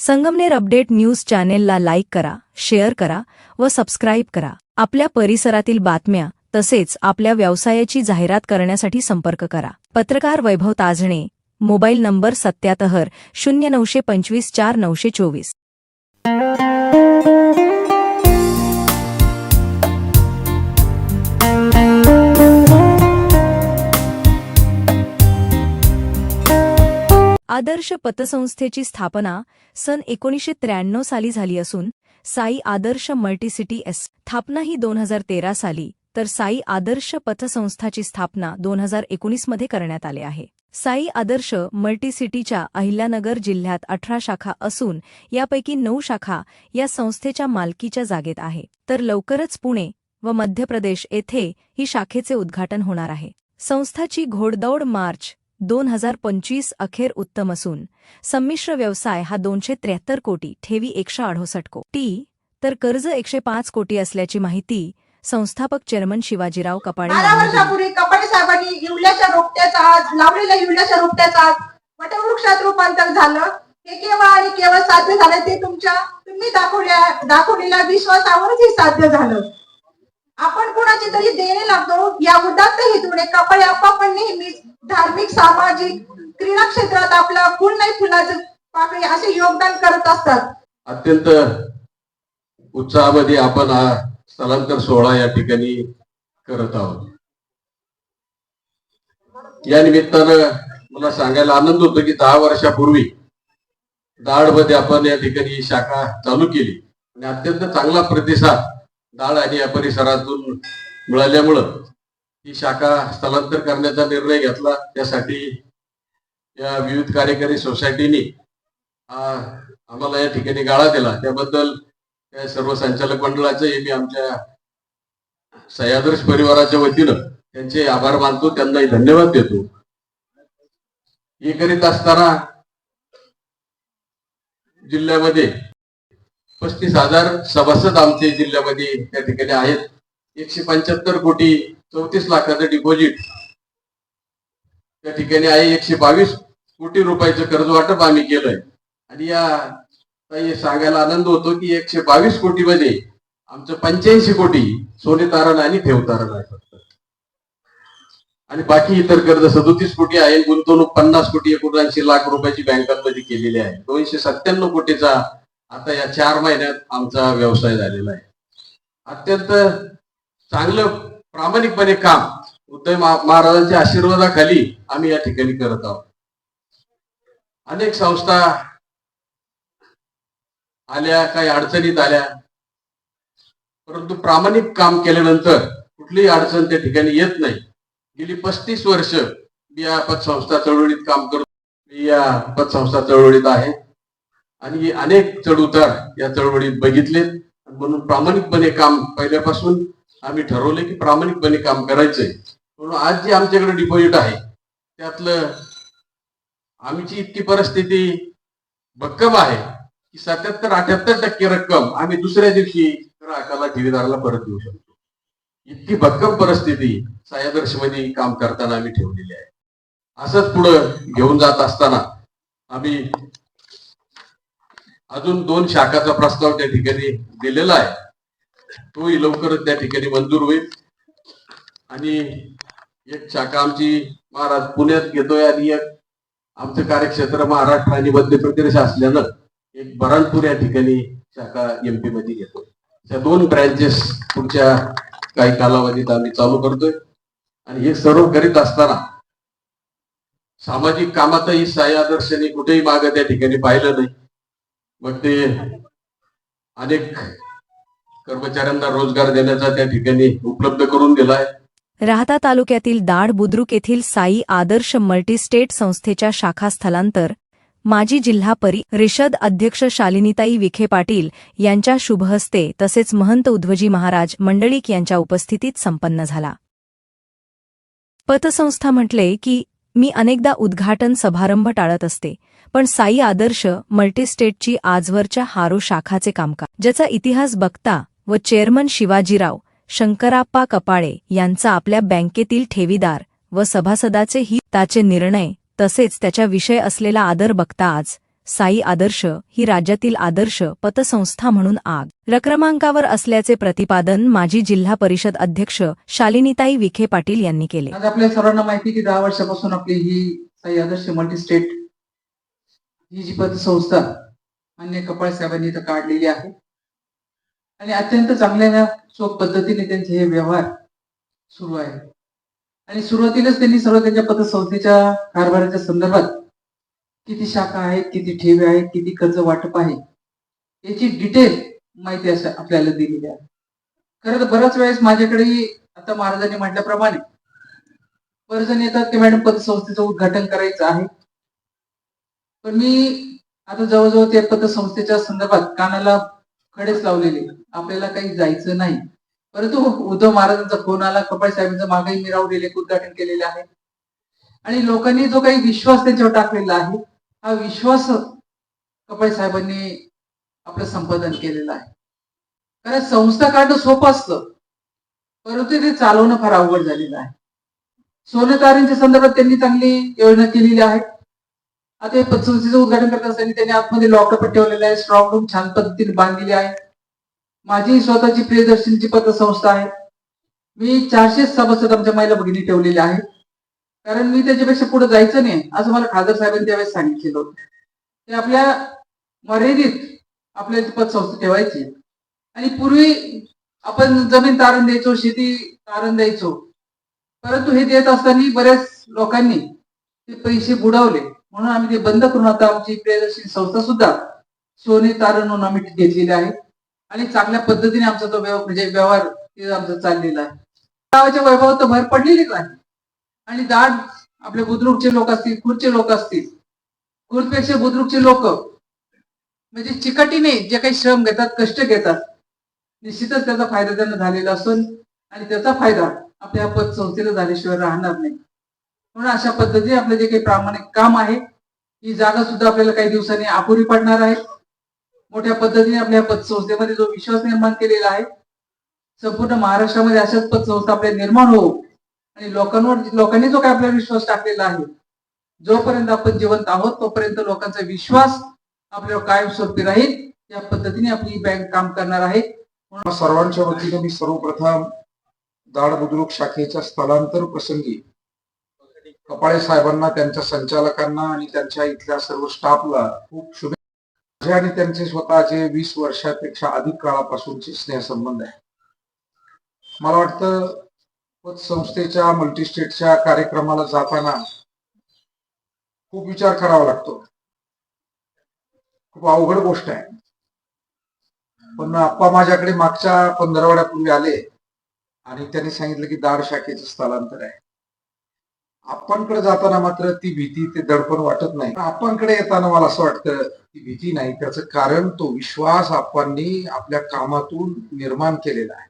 Sangamner update news चॅनेलला like करा share करा व सबस्क्राईब करा. आपल्या परिसरातील बातम्या तसेच आपल्या व्यवसायाची जाहिरात करण्यासाठी संपर्क करा. पत्रकार वैभव ताजणे मोबाईल नंबर सत्याहत्तर शून्य नऊशे पंचवीस चार नऊशे चोवीस. आदर्श पतसंस्थेची स्थापना सन एकोणीसशे त्र्याण्णव साली झाली असून साई आदर्श मल्टीसिटी एस स्थापना ही दोन हजार तेरा साली तर साई आदर्श पतसंस्थाची स्थापना दोन हजार एकोणीसमध्ये करण्यात आले आहे. साई आदर्श मल्टीसिटीच्या अहिल्यानगर जिल्ह्यात अठरा शाखा असून यापैकी नऊ शाखा या संस्थेच्या मालकीच्या जागेत आहे. तर लवकरच पुणे व मध्य प्रदेश येथे ही शाखेचे उद्घाटन होणार आहे. संस्थाची घोडदौड मार्च दोन हजार पंचवीस अखेर उत्तम असून संमिश्र व्यवसाय हा दोनशे त्र्याहत्तर कोटी ठेवी एकशे अडोसष्ट कोटी तर कर्ज एकशे पाच कोटी असल्याची माहिती संस्थापक चेअरमन शिवाजीराव कपाडे. वर्षापूर्वी कपाडे साहेबांनी रोपट्याचा आज लावलेल्या रोपट्याचा आज वटवृक्षात रूपांतर झालं. हे केव्हा आणि केवळ साध्य झालं ते तुमच्या तुम्ही दाखवल्या दाखवलेल्या विश्वासावरच हे साध्य झालं. आपण कोणाची तरी देणे लागतो. या उदात्त हेतूने कपाळे आपण नेहमी धार्मिक सामाजिक क्रीडा क्षेत्रात आपला फुल नाही फुलाचं पाकळी असे योगदान करत असतात. अत्यंत उत्साहामध्ये आपण हा स्थलांतर सोहळा या ठिकाणी करत आहोत. या निमित्तानं मला सांगायला आनंद होतो की दहा वर्षापूर्वी दाळमध्ये आपण या ठिकाणी शाखा चालू केली. आणि अत्यंत चांगला प्रतिसाद डाळ आणि या परिसरातून मिळाल्यामुळं ही शाखा स्थलांतर करण्याचा निर्णय घेतला. त्यासाठी या विविध कार्यकारी सोसायटीनी आम्हाला या ठिकाणी गाळा दिला. त्याबद्दल त्या सर्व संचालक मंडळाचे मी आमच्या सह्यादर्श परिवाराच्या वतीनं त्यांचे आभार मानतो. त्यांनाही धन्यवाद देतो. हे करीत असताना जिल्ह्यामध्ये पस्तीस हजार सभासद आमचे जिल्ह्यामध्ये त्या ठिकाणी आहेत. एकशे पंच्याहत्तर कोटी चौतीस लाखाचं डिपॉझिट त्या ठिकाणी आहे एकशे बावीस कोटी रुपयाचं कर्ज वाटप आम्ही केलंय. आणि या सांगायला आनंद होतो की एकशे बावीस कोटी मध्ये आमचं पंच्याऐंशी कोटी सोने तारण आणि ठेव तारण आहे फक्त. आणि बाकी इतर कर्ज सदोतीस कोटी आहे गुंतवणूक पन्नास कोटी एकोणऐंशी लाख रुपयाची बँकांमध्ये केलेली आहे. दोनशे सत्त्याण्णव कोटीचा आता या चार महिन्यात आमचा व्यवसाय झालेला आहे. अत्यंत चांगलं प्रामाणिकपणे काम उद्धव महाराजांच्या आशीर्वादाखाली आम्ही या ठिकाणी करत आहोत. अनेक संस्था आल्या काही अडचणीत आल्या. परंतु प्रामाणिक काम केल्यानंतर कुठलीही अडचण त्या ठिकाणी येत नाही. गेली पस्तीस वर्ष मी या पतसंस्था चळवळीत काम करतो. मी या पतसंस्था चळवळीत आहे. आणि अनेक चढउतार या चळवळीत बघितलेत म्हणून प्रामाणिकपणे काम पहिल्यापासून आम्ही ठरवले की प्रामाणिकपणे काम करायचंय. म्हणून आज जे आमच्याकडे डिपॉझिट आहे त्यातलं आमची इतकी परिस्थिती भक्कम आहे की सत्याहत्तर अठ्याहत्तर टक्के रक्कम आम्ही दुसऱ्या दिवशी ग्राहकाला ठेवीदाराला परत देऊ शकतो. इतकी भक्कम परिस्थिती सायादर्शमध्ये काम करताना आम्ही ठेवलेली आहे. असंच पुढं घेऊन जात असताना आम्ही अजून दोन शाखाचा प्रस्ताव त्या ठिकाणी दिलेला आहे. तोही लवकरच त्या ठिकाणी मंजूर होईल. आणि एक शाखा आमची महाराज पुण्यात घेतोय आणि एक आमचं कार्यक्षेत्र महाराष्ट्र आणि मध्य प्रदेश असल्यानं एक बराणपूर या ठिकाणी शाखा एमपी मध्ये घेतोय. त्या दोन ब्रँचेस पुढच्या काही कालावधीत आम्ही चालू करतोय. आणि हे सर्व करीत असताना सामाजिक कामातही साई आदर्शनी कुठेही मागं त्या ठिकाणी पाहिलं नाही. मग ते अनेक कर्मचाऱ्यांना रोजगार देण्याचा त्या ठिकाणी उपलब्ध करून दिलाय. राहता तालुक्यातील दाड बुद्रुक येथील साई आदर्श मल्टीस्टेट संस्थेच्या शाखा स्थलांतर माजी जिल्हा परी रिषद अध्यक्ष शालिनीताई विखे पाटील यांच्या शुभहस्ते तसेच महंत उध्वजी महाराज मंडळीक यांच्या उपस्थितीत संपन्न झाला. पतसंस्था म्हटले की मी अनेकदा उद्घाटन समारंभ टाळत असते पण साई आदर्श मल्टीस्टेटची आजवरच्या हारो शाखाचे कामकाज ज्याचा इतिहास बघता व चेअरमन शिवाजीराव शंकराप्पा कपाळे यांचा आपल्या बँकेतील ठेवीदार व सभासदाचे हिताचे निर्णय तसेच त्याच्या विषय असलेला आदर बघता आज साई आदर्श ही राज्यातील आदर्श पतसंस्था म्हणून आग. रक्रमांकावर असल्याचे प्रतिपादन माजी जिल्हा परिषद अध्यक्ष शालिनीताई विखे पाटील यांनी केले. आज आपल्या सर्वांना माहिती की दहा वर्षापासून आपली ही साई आदर्श मल्टी स्टेट ही जी पतसंस्था मान्य कपाळ साहेबांनी इथं काढलेली आहे. आणि अत्यंत चांगल्या चोख पद्धतीने त्यांचे हे व्यवहार सुरू आहे. आणि सुरुवातीलाच त्यांनी सर्व त्यांच्या पतसंस्थेच्या कारभाराच्या संदर्भात किती शाखा आहेत किती ठेवी आहेत किती कर्ज वाटप आहे याची डिटेल माहिती असं आपल्याला दिलेली आहे. खरं तर बऱ्याच वेळेस माझ्याकडेही आता महाराजांनी म्हटल्याप्रमाणे पर्जन येतात की मॅडम पतसंस्थेचं उद्घाटन करायचं आहे. पण मी आता जवळजवळ त्या पतसंस्थेच्या संदर्भात कानाला खडेच लावलेले. आपल्याला काही जायचं नाही. परंतु उद्धव महाराजांचा फोन आला कपाळ साहेबांचा मागही मी उद्घाटन केलेले आहे. आणि लोकांनी जो काही विश्वास त्यांच्यावर टाकलेला आहे हा विश्वास कपाळ साहेबांनी आपलं संपादन केलेलं आहे. कारण संस्था काढणं सोपं असतं परंतु ते चालवणं फार अवघड झालेलं आहे. सोनं तारींच्या संदर्भात त्यांनी चांगली योजना केलेली आहे. आता हे पतसंस्थेचं उद्घाटन करत असताना त्यांनी आतमध्ये लॉकडाऊन ठेवलेलं आहे स्ट्रॉंग रूम छान पद्धतीने बांधलेली आहे. माझी स्वतःची प्रियदर्शनची पतसंस्था आहे. मी चारशे सभासद आमच्या महिला भगिनी ठेवलेल्या आहेत कारण मी त्याच्यापेक्षा पुढे जायचं नाही असं मला खासदार साहेबांनी त्यावेळेस सांगितलेलं होतं. ते आपल्या मर्यादित आपल्या पतसंस्था ठेवायची. आणि पूर्वी आपण जमीन तारण द्यायचो शेती तारण द्यायचो. परंतु हे देत असताना बऱ्याच लोकांनी ते पैसे बुडवले. म्हणून आम्ही ते बंद करून आता आमची प्रियदर्शनी संस्था सुद्धा सोने तारण म्हणून आम्ही घेतलेली आहे. आणि चांगल्या पद्धतीने आमचा तो व्यवहार म्हणजे व्यवहार ते आमचा चाललेला आहे. गावाच्या वैभवात तर भर पडलेलीच आहे. आणि दाट आपले बुद्रुकचे लोक असतील खुर्चे लोक असतील. खुर्दपेक्षा बुद्रुकचे लोक म्हणजे चिकटीने जे काही श्रम घेतात कष्ट घेतात निश्चितच त्याचा फायदा त्यांना झालेला असून आणि त्याचा फायदा आपल्या पतसंस्थेला झाल्याशिवाय राहणार नाही. म्हणून अशा पद्धतीने आपलं जे काही प्रामाणिक काम आहे ही जागा सुद्धा आपल्याला काही दिवसांनी अपुरी पडणार आहे. मोठ्या पद्धतीने आपल्या पतसंस्थेमध्ये जो विश्वास निर्माण केलेला आहे संपूर्ण महाराष्ट्रामध्ये अशाच पतसंस्था आपल्या निर्माण होऊ. आणि लोकांवर लोकांनी जो काही आपला विश्वास टाकलेला आहे जोपर्यंत आपण जिवंत आहोत तोपर्यंत लोकांचा विश्वास आपल्यावर कायमस्वरूपी राहील. या पद्धतीने आपली बँक काम करणार आहे. सर्वांच्या वतीने मी सर्वप्रथम दाड बुद्रुक शाखेच्या स्थलांतर प्रसंगी कपाळे साहेबांना त्यांच्या संचालकांना आणि त्यांच्या इथल्या सर्व स्टाफला खूप शुभेच्छा आणि त्यांचे स्वतःचे वीस वर्षापेक्षा अधिक काळापासूनचे स्नेहसंबंध आहे. मला वाटतं पतसंस्थेच्या मल्टीस्टेटच्या कार्यक्रमाला जाताना खूप विचार करावा लागतो. खूप अवघड गोष्ट आहे. पण आप्पा माझ्याकडे मागच्या पंधरावड्यापूर्वी आले आणि त्यांनी सांगितलं की दाड शाखेचं स्थलांतर आहे. आपणकडे जाताना मात्र ती भीती ते दडपण वाटत नाही. आपणकडे येताना मला असं वाटतं ती भीती नाही. त्याचं कारण तो विश्वास आपणनी आपल्या कामातून निर्माण केलेला आहे.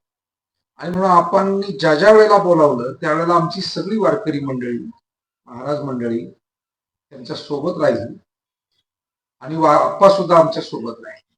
आणि म्हणून आपण ज्या ज्या वेळेला बोलावलं त्यावेळेला आमची सगळी वारकरी मंडळी महाराज मंडळी त्यांच्यासोबत राहिली. आणि वा- आप्पा सुद्धा आमच्यासोबत राहील.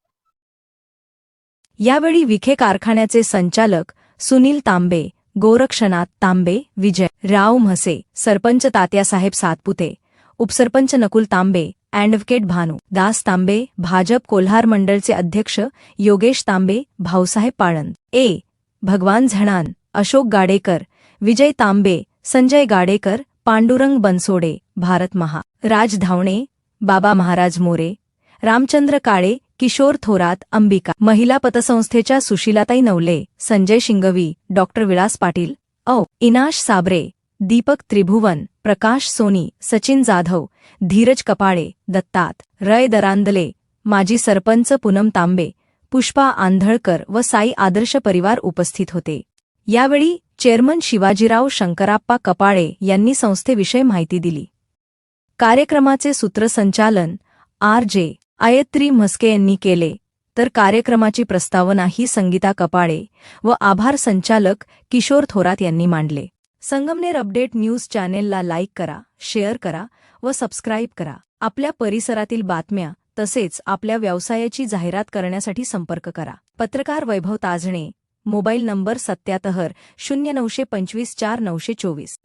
यावेळी विखे कारखान्याचे संचालक सुनील तांबे गोरक्षनाथ तांबे विजय राव म्हसे सरपंच तात्यासाहेब सातपुते उपसरपंच नकुल तांबे अॅडव्होकेट भानू दास तांबे भाजप कोल्हार मंडळचे अध्यक्ष योगेश तांबे भाऊसाहेब पाळंद. ए भगवान झणान अशोक गाडेकर विजय तांबे संजय गाडेकर पांडुरंग बनसोडे भारत महा. राज धावणे बाबा महाराज मोरे रामचंद्र काळे किशोर थोरात अंबिका. महिला पतसंस्थेच्या सुशीलाताई नवले संजय शिंगवी डॉक्टर विलास पाटील. औ. इनाश साबरे दीपक त्रिभुवन प्रकाश सोनी सचिन जाधव धीरज कपाळे दत्तात. रय दरांदले माजी सरपंच पूनम तांबे पुष्पा आंधळकर व साई आदर्श परिवार उपस्थित होते. यावेळी चेअरमन शिवाजीराव शंकराप्पा कपाळे यांनी संस्थेविषयी माहिती दिली. कार्यक्रमाचे सूत्रसंचालन आर जे आयत्री म्हस्के यांनी केले. तर कार्यक्रमाची प्रस्तावना ही संगीता कपाळे व आभार संचालक किशोर थोरात यांनी मांडले. संगमनेर अपडेट न्यूज चॅनेलला लाईक करा शेअर करा व सबस्क्राईब करा. आपल्या परिसरातील बातम्या तसेच आपल्या व्यवसायाची जाहिरात करण्यासाठी संपर्क करा. पत्रकार वैभव ताजणे मोबाईल नंबर सत्याहत्तर शून्य नऊशे पंचवीस चार नऊशे चोवीस.